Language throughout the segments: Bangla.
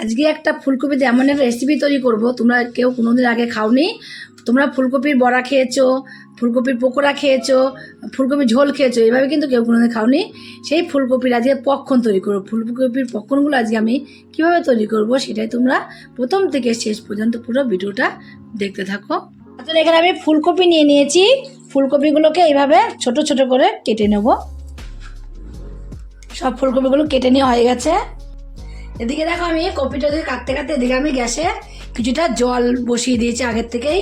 আজকে একটা ফুলকপিতে এমন একটা রেসিপি তৈরি করব, তোমরা কেউ কোনোদিন আগে খাওনি। তোমরা ফুলকপির বড়া খেয়েছো, ফুলকপির পকোড়া খেয়েছো, ফুলকপির ঝোল খেয়েছো, এভাবে কিন্তু কেউ কোনোদিন খাওনি। সেই ফুলকপির আজকে পক্ষণ তৈরি করব। ফুলকপির পক্ষণগুলো আজকে আমি কীভাবে তৈরি করব সেটাই তোমরা প্রথম থেকে শেষ পর্যন্ত পুরো ভিডিওটা দেখতে থাকো। তাহলে এখানে আমি ফুলকপি নিয়ে নিয়েছি। ফুলকপিগুলোকে এইভাবে ছোট ছোট করে কেটে নেব। সব ফুলকপিগুলো কেটে নেওয়া হয়ে গেছে। এদিকে দেখো আমি কপিটা দিয়ে কাটতে কাটতে এদিকে আমি গ্যাসে কিছুটা জল বসিয়ে দিয়েছি আগের থেকেই।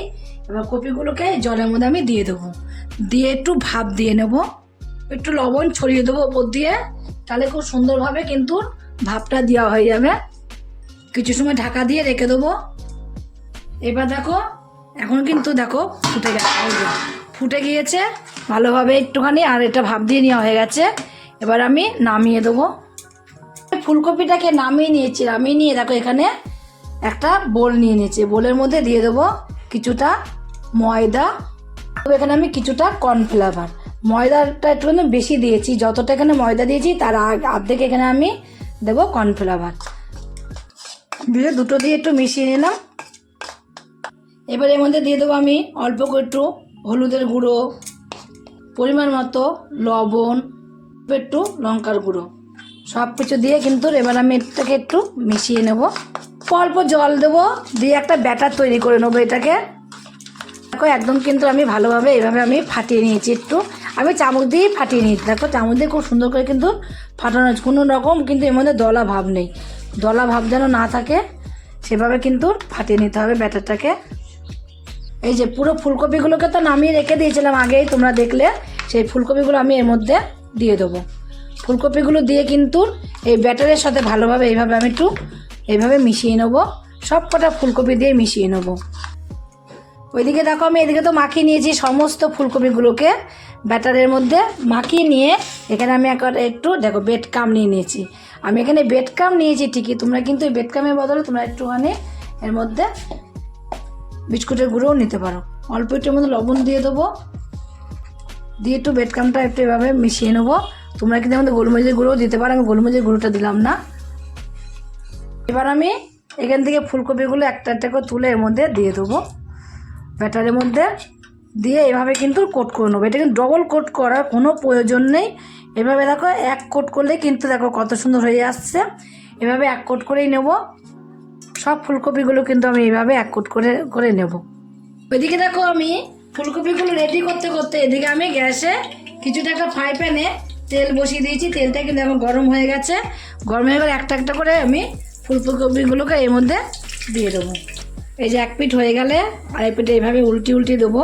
এবার কপিগুলোকে জলের মধ্যে আমি দিয়ে দেবো। দিয়ে একটু ভাপ দিয়ে নেব। একটু লবণ ছড়িয়ে দেবো ওপর দিয়ে। তাহলে খুব সুন্দরভাবে কিন্তু ভাপটা দেওয়া হয়ে যাবে। কিছু সময় ঢাকা দিয়ে রেখে দেবো। এবার দেখো, এখন কিন্তু দেখো ফুটে গেছে। ফুটে গিয়েছে ভালোভাবে একটুখানি আর এটা ভাপ দিয়ে নেওয়া হয়ে গেছে। এবার আমি নামিয়ে দেবো। ফুলকপিটাকে নামিয়ে নিয়েছি, নামিয়ে নিয়ে দেখো এখানে একটা বোল নিয়ে নিয়েছি। বোলের মধ্যে দিয়ে দেবো কিছুটা ময়দা এখানে আমি কিছুটা কর্নফ্লাওয়ার। ময়দাটা একটুখানি বেশি দিয়েছি, যতটা এখানে ময়দা দিয়েছি তার অর্ধেক এখানে আমি দেবো কর্নফ্লাওয়ার। দিয়ে দুটো দিয়ে একটু মিশিয়ে নিলাম। এবার এর মধ্যে দিয়ে দেবো আমি অল্প করে একটু হলুদের গুঁড়ো, পরিমাণ মতো লবণ, একটু লঙ্কার গুঁড়ো। সব কিছু দিয়ে কিন্তু এবার আমি এটাকে একটু মিশিয়ে নেব। অল্প জল দেবো, দিয়ে একটা ব্যাটার তৈরি করে নেব এটাকে। দেখো, একদম কিন্তু আমি ভালোভাবে এভাবে আমি ফাটিয়ে নিয়েছি একটু। আমি চামচ দিয়েই ফাটিয়ে নিয়েছি। দেখো, চামচ দিয়ে খুব সুন্দর করে কিন্তু ফাটানো হয়েছে। কোনো রকম কিন্তু এর মধ্যে দলা ভাব নেই। দলা ভাব যেন না থাকে, সেভাবে কিন্তু ফাটিয়ে নিতে হবে ব্যাটারটাকে। এই যে পুরো ফুলকপিগুলোকে তো নামিয়ে রেখে দিয়েছিলাম আগেই, তোমরা দেখলে। সেই ফুলকপিগুলো আমি এর মধ্যে দিয়ে দেবো। ফুলকপিগুলো দিয়ে কিন্তু এই ব্যাটারের সাথে ভালোভাবে এইভাবে আমি একটু এইভাবে মিশিয়ে নেব। সব কটা ফুলকপি দিয়ে মিশিয়ে নেব। ওইদিকে দেখো আমি এদিকে তো মাখিয়ে নিয়েছি সমস্ত ফুলকপিগুলোকে। ব্যাটারের মধ্যে মাখিয়ে নিয়ে এখানে আমি একটু দেখো বেড কাম নিয়ে নিয়েছি। আমি এখানে বেড কাম নিয়েছি ঠিকই, তোমরা কিন্তু এই বেড কামের বদলে তোমরা একটুখানি এর মধ্যে বিস্কুটের গুঁড়োও নিতে পারো। অল্প একটুর মধ্যে লবণ দিয়ে দেবো। দিয়ে একটু বেডকামটা একটু এভাবে মিশিয়ে নেব। তোমরা কিন্তু আমাদের গোলমরিচের গুঁড়ো? দিতে পারো, আমি গোলমরিচের গুঁড়োটা দিলাম না। এবার আমি এখান থেকে ফুলকপিগুলো একটা একটা করে তুলে এর মধ্যে দিয়ে দেবো। ব্যাটারের মধ্যে দিয়ে এভাবে কিন্তু কোট করে নেব। এটা কিন্তু ডবল কোট করার কোনো প্রয়োজন নেই। এভাবে দেখো, এক কোট করলে কিন্তু দেখো কত সুন্দর হয়ে আসছে। এভাবে এক কোট করেই নেব। সব ফুলকপিগুলো কিন্তু আমি এইভাবে এক কোট করে করে নেব। ওইদিকে দেখো আমি ফুলকপিগুলো রেডি করতে করতে এদিকে আমি গ্যাসে কিছুটা একটা ফ্রাই প্যানে তেল বসিয়ে দিয়েছি, তেলটা কিন্তু এখন গরম হয়ে গেছে। গরম হয়ে গেলে একটা একটা করে আমি ফুলকপিগুলোকে এর মধ্যে দিয়ে দেবো। এই যে এক পিঠ হয়ে গেলে আর এক পিঠে এইভাবে উল্টি উল্টি দেবো।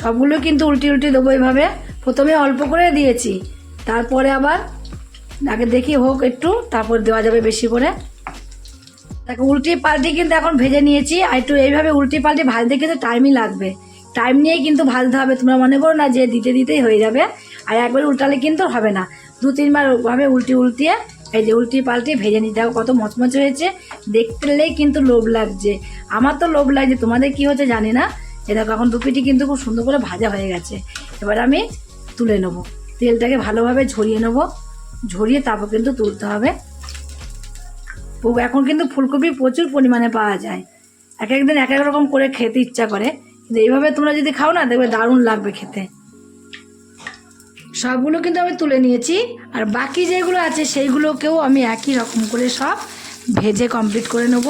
সবগুলো কিন্তু উল্টি উল্টি দেবো এইভাবে। প্রথমে অল্প করে দিয়েছি, তারপরে আবার আগে দেখি হোক একটু, তারপর দেওয়া যাবে বেশি করে। দেখো, উল্টি পাল্টি কিন্তু এখন ভেজে নিয়েছি, আর একটু এইভাবে উল্টি পাল্টি ভাজতে কিন্তু টাইমই লাগবে। টাইম নিয়েই কিন্তু ভাজতে হবে, তোমরা মনে করো না যে দিতে দিতেই হয়ে যাবে। আর একবার উল্টালে কিন্তু হবে না। দু, তিনবার ভাবে উল্টি উল্টিয়ে এই যে উল্টি পাল্টি ভেজে নিতে দেখো কত মচমচে হয়েছে। দেখতেলেই কিন্তু লোভ লাগছে। আমার তো লোভ লাগছে। তোমাদের কি হচ্ছে জানি না। এ দেখো, এখন দুপিটি কিন্তু খুব সুন্দর করে ভাজা হয়ে গেছে। এবার আমি তুলে নেব। তেলটাকে ভালোভাবে ঝরিয়ে নেব। ঝরিয়ে তারপর কিন্তু তুলতে হবে। এখন কিন্তু ফুলকপি প্রচুর পরিমাণে পাওয়া যায়। এক একদিন এক এক রকম করে খেতে ইচ্ছা করে। কিন্তু এইভাবে তোমরা যদি খাও না, দেখবে দারুণ লাগবে খেতে। সবগুলো কিন্তু আমি তুলে নিয়েছি। আর বাকি যেগুলো আছে, সেইগুলোকেও আমি একই রকম করে সব ভেজে কমপ্লিট করে নেব।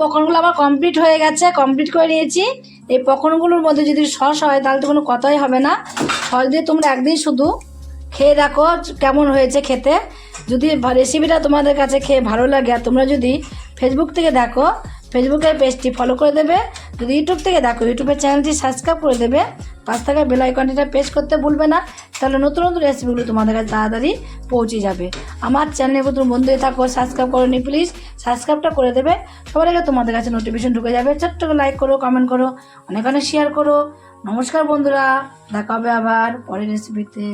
পকনগুলো আমার কমপ্লিট হয়ে গেছে কমপ্লিট করে নিয়েছি। এই পকনগুলোর মধ্যে যদি সস হয়, তাহলে তো কোনো কথাই হবে না। সস দিয়ে তোমরা একদিন শুধু খেয়ে দেখো কেমন হয়েছে খেতে। যদি রেসিপিটা তোমাদের কাছে খেয়ে ভালো লাগে, আর তোমরা যদি ফেসবুক থেকে দেখো ফেসবুকের পেজটি ফলো করে দেবে। যদি ইউটিউব থেকে দেখো, ইউটিউবের চ্যানেলটি সাবস্ক্রাইব করে দেবে পাঁচ থাকা বেল আইকনটিটা প্রেস করতে ভুলবে না, তাহলে নতুন নতুন রেসিপিগুলো তোমাদের কাছে তাড়াতাড়ি পৌঁছে যাবে। আমার চ্যানেলে নতুন বন্ধু থাকো সাবস্ক্রাইব করো নি প্লিজ সাবস্ক্রাইবটা করে দেবে, সবার আগে তোমাদের কাছে নোটিফিকেশন ঢুকে যাবে, ছোট্ট করে লাইক করো কমেন্ট করো, অনেক অনেক শেয়ার করো। নমস্কার বন্ধুরা, দেখা হবে আবার পরের রেসিপিতে